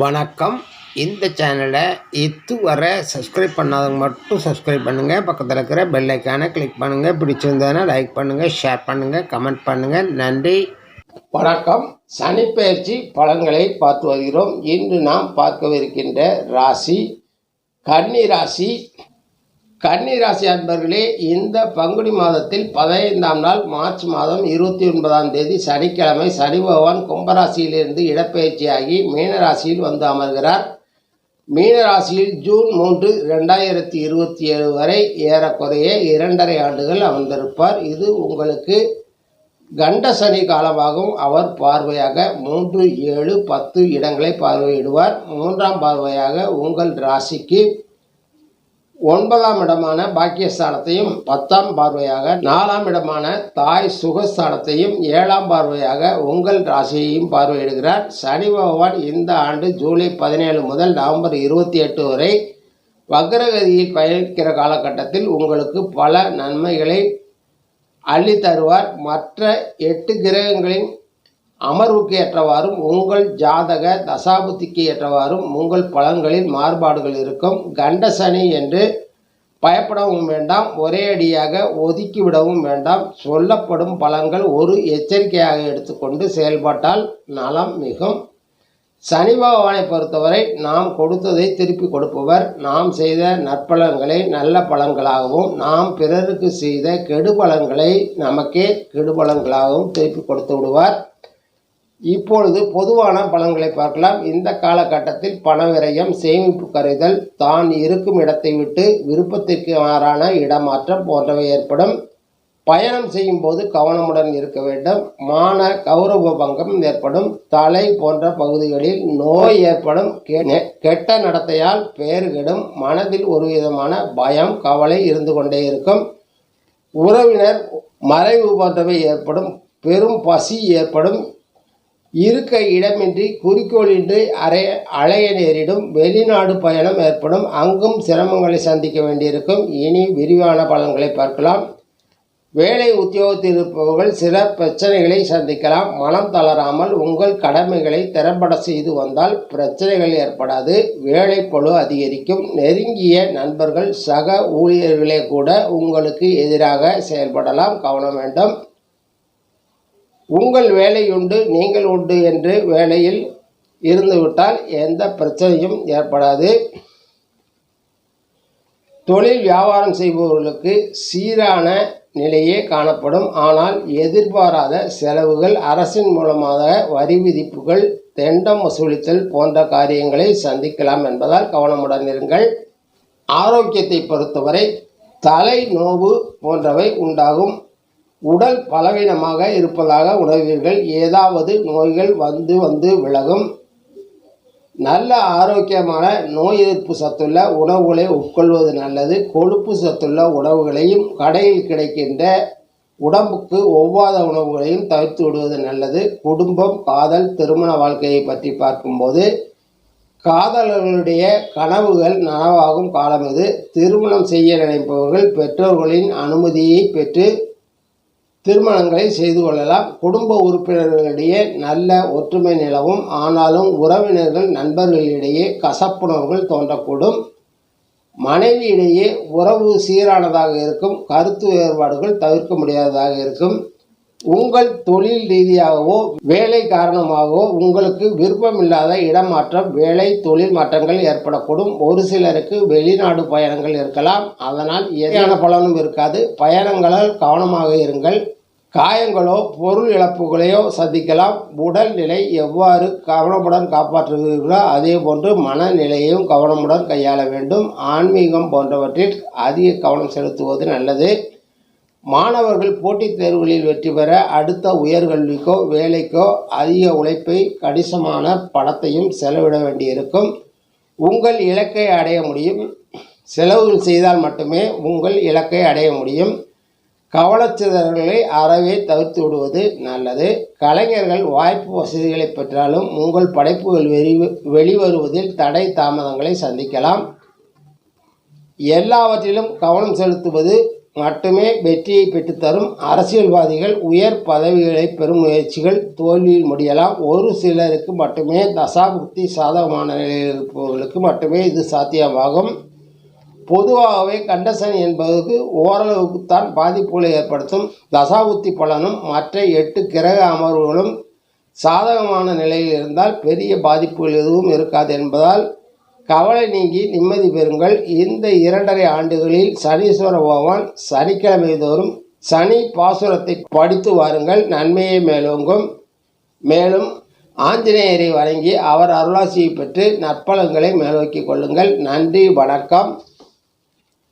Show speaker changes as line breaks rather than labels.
வணக்கம். இந்த சேனலை இதுவரை சப்ஸ்கிரைப் பண்ணாதவங்க மட்டும் சப்ஸ்கிரைப் பண்ணுங்கள் பக்கத்தில் இருக்கிற பெல் ஐக்கானை கிளிக் பண்ணுங்கள் பிடிச்சிருந்ததுன்னா லைக் பண்ணுங்கள் ஷேர் பண்ணுங்கள் கமெண்ட் பண்ணுங்கள் நன்றி.
வணக்கம். சனிப்பெயர்ச்சி பலன்களை பார்த்து வருகிறோம். இன்று நாம் பார்க்கவிருக்கின்ற ராசி கன்னி ராசி கன்னி ராசி அன்பர்களே இந்த பங்குனி மாதத்தில் பதினைந்தாம் நாள் மார்ச் மாதம் இருபத்தி ஒன்பதாம் தேதி சனிக்கிழமை சனி பகவான் கும்பராசியிலிருந்து இடப்பெயர்ச்சியாகி மீனராசியில் வந்து அமர்கிறார். மீனராசியில் ஜூன் மூன்று ரெண்டாயிரத்தி இருபத்தி ஏழு வரை ஏறக்குறைய இரண்டரை ஆண்டுகள் அமர்ந்திருப்பார். இது உங்களுக்கு கண்ட சனி காலமாகவும் அவர் பார்வையாக மூன்று ஏழு பத்து இடங்களை பார்வையிடுவார். மூன்றாம் பார்வையாக உங்கள் ராசிக்கு ஒன்பதாம் இடமான பாக்கியஸ்தானத்தையும் பத்தாம் பார்வையாக நாலாம் இடமான தாய் சுகஸ்தானத்தையும் ஏழாம் பார்வையாக உங்கள் ராசியையும் பார்வையிடுகிறார். சனி பகவான் இந்த ஆண்டு ஜூலை பதினேழு முதல் நவம்பர் இருபத்தி எட்டு வரை வக்ரகதியில் பயணிக்கிற காலகட்டத்தில் உங்களுக்கு பல நன்மைகளை அள்ளி தருவார் மற்ற எட்டு கிரகங்களின் அமர்வுக்கு ஏற்றவாறும் உங்கள் ஜாதக தசாபுத்திக்கு ஏற்றவாறும் உங்கள் பலன்களில் மாறுபாடுகள் இருக்கும். கண்ட சனி என்று பயப்படவும் வேண்டாம். ஒரே அடியாக ஒதுக்கிவிடவும் வேண்டாம். சொல்லப்படும் பலன்கள் ஒரு எச்சரிக்கையாக எடுத்துக்கொண்டு செயல்பட்டால் நலம் மிகும். சனி பகவானை பொறுத்தவரை நாம் கொடுத்ததை திருப்பி கொடுப்பவர். நாம் செய்த நற்பலன்களை நல்ல பலன்களாகவும் நாம் பிறருக்கு செய்த கெடுபலன்களை நமக்கே கெடுபலன்களாகவும் திருப்பி கொடுத்து விடுவார். இப்பொழுது பொதுவான பலன்களை பார்க்கலாம். இந்த காலகட்டத்தில் பண விரயம் சேமிப்பு கருதல் தான் இருக்கும் இடத்தை விட்டு விருப்பத்திற்கு மாறான இடமாற்றம் போன்றவை ஏற்படும். பயணம் செய்யும் போது கவனமுடன் இருக்க வேண்டும். மான கௌரவ பங்கம் ஏற்படும். தலை போன்ற பகுதிகளில் நோய் ஏற்படும். கெ- கெட்ட நடத்தையால் பெயர் கெடும் மனதில் ஒரு விதமான பயம் கவலை இருந்து கொண்டே இருக்கும். உறவினர் மறைவு போன்றவை ஏற்படும். பெரும் பசி ஏற்படும். இருக்க இடமின்றி குறிக்கோளின்றி அறைய அலைய நேரிடும் வெளிநாடு பயணம் ஏற்படும். அங்கும் சிரமங்களை சந்திக்க வேண்டியிருக்கும். இனி விரிவான பலன்களை பார்க்கலாம். வேலை உத்தியோகத்தில் இருப்பவர்கள் சில பிரச்சனைகளை சந்திக்கலாம். மனம் தளராமல் உங்கள் கடமைகளை திறம்பட செய்து வந்தால் பிரச்சனைகள் ஏற்படாது. வேலை பளு அதிகரிக்கும். நெருங்கிய நண்பர்கள் சக ஊழியர்களே கூட உங்களுக்கு எதிராக செயல்படலாம். கவனம் வேண்டும். உங்கள் வேலை உண்டு நீங்கள் உண்டு என்று வேலையில் இருந்துவிட்டால் எந்த பிரச்சனையும் ஏற்படாது. தொழில் வியாபாரம் செய்பவர்களுக்கு சீரான நிலையே காணப்படும். ஆனால் எதிர்பாராத செலவுகள் அரசின் மூலமாக வரி விதிப்புகள் தெண்டம் வசூலித்தல் போன்ற காரியங்களை சந்திக்கலாம் என்பதால் கவனமுடன் இருங்கள். ஆரோக்கியத்தை பொறுத்தவரை தலை நோவு போன்றவை உண்டாகும். உடல் பலவீனமாக இருப்பதாக உணர்வீர்கள். ஏதாவது நோய்கள் வந்து வந்து விலகும். நல்ல ஆரோக்கியமான நோய் எதிர்ப்பு சத்துள்ள உணவுகளை உட்கொள்வது நல்லது. கொழுப்பு சத்துள்ள உணவுகளையும் கடையில் கிடைக்கின்ற உடம்புக்கு ஒவ்வாத உணவுகளையும் தவிர்த்து விடுவது நல்லது. குடும்பம் காதல் திருமண வாழ்க்கையை பற்றி பார்க்கும்போது காதலர்களுடைய கனவுகள் நனவாகும் காலம் இது. திருமணம் செய்ய நினைப்பவர்கள் பெற்றோர்களின் அனுமதியை பெற்று திருமணங்களை செய்து கொள்ளலாம். குடும்ப உறுப்பினர்களிடையே நல்ல ஒற்றுமை நிலவும். ஆனாலும் உறவினர்கள் நண்பர்களிடையே கசப்புணர்வுகள் தோன்றக்கூடும். மனைவியிடையே உறவு சீரானதாக இருக்கும். கருத்து வேறுபாடுகள் தவிர்க்க முடியாததாக இருக்கும். உங்கள் தொழில் ரீதியாகவோ வேலை காரணமாகவோ உங்களுக்கு விருப்பமில்லாத இடமாற்றம் வேலை தொழில் மாற்றங்கள் ஏற்படக்கூடும். ஒரு சிலருக்கு வெளிநாடு பயணங்கள் இருக்கலாம். அதனால் எதிரான பலனும் இருக்காது. பயணங்களால் கவனமாக இருங்கள். காயங்களோ பொருள் இழப்புகளையோ சந்திக்கலாம். உடல்நிலை எவ்வாறு கவனமுடன் காப்பாற்றுகிறீர்களோ அதே போன்று மனநிலையையும் கவனமுடன் கையாள வேண்டும். ஆன்மீகம் போன்றவற்றில் அதிக கவனம் செலுத்துவது நல்லது. மாணவர்கள் போட்டித் தேர்வுகளில் வெற்றி பெற அடுத்த உயர்கல்விக்கோ வேலைக்கோ அதிக உழைப்பை கணிசமான பணத்தையும் செலவிட வேண்டியிருக்கும். உங்கள் இலக்கை அடைய முடியும். செலவுகள் செய்தால் மட்டுமே உங்கள் இலக்கை அடைய முடியும். கவனச்சிதறல்களை அறவே தவிர்த்து விடுவது நல்லது. கலைஞர்கள் வாய்ப்பு வசதிகளை பெற்றாலும் உங்கள் படைப்புகள் வெளி வெளிவருவதில் தடை தாமதங்களை சந்திக்கலாம். எல்லாவற்றிலும் கவனம் செலுத்துவது மட்டுமே வெற்றியை பெற்றுத்தரும். அரசியல்வாதிகள் உயர் பதவிகளை பெறும் முயற்சிகள் தோல்வியில் முடியலாம். ஒரு சிலருக்கு மட்டுமே தசாபுக்தி சாதகமான நிலையில் இருப்பவர்களுக்கு மட்டுமே இது சாத்தியமாகும். பொதுவாகவே கண்டசனி என்பதற்கு ஓரளவுக்குத்தான் பாதிப்புகளை ஏற்படுத்தும். தசாபுத்தி பலனும் மற்ற எட்டு கிரக அமர்வுகளும் சாதகமான நிலையில் இருந்தால் பெரிய பாதிப்புகள் எதுவும் இருக்காது என்பதால் கவலை நீங்கி நிம்மதி பெறுங்கள். இந்த இரண்டரை ஆண்டுகளில் சனீஸ்வர பகவான் சனிக்கிழமை தோறும் சனி பாசுரத்தை படித்து வாருங்கள். நன்மையை மேலோங்கும். மேலும் ஆஞ்சநேயரை வணங்கி அவர் அருளாசியை பெற்று நற்பலன்களை மேலோக்கிக் கொள்ளுங்கள். நன்றி வணக்கம்.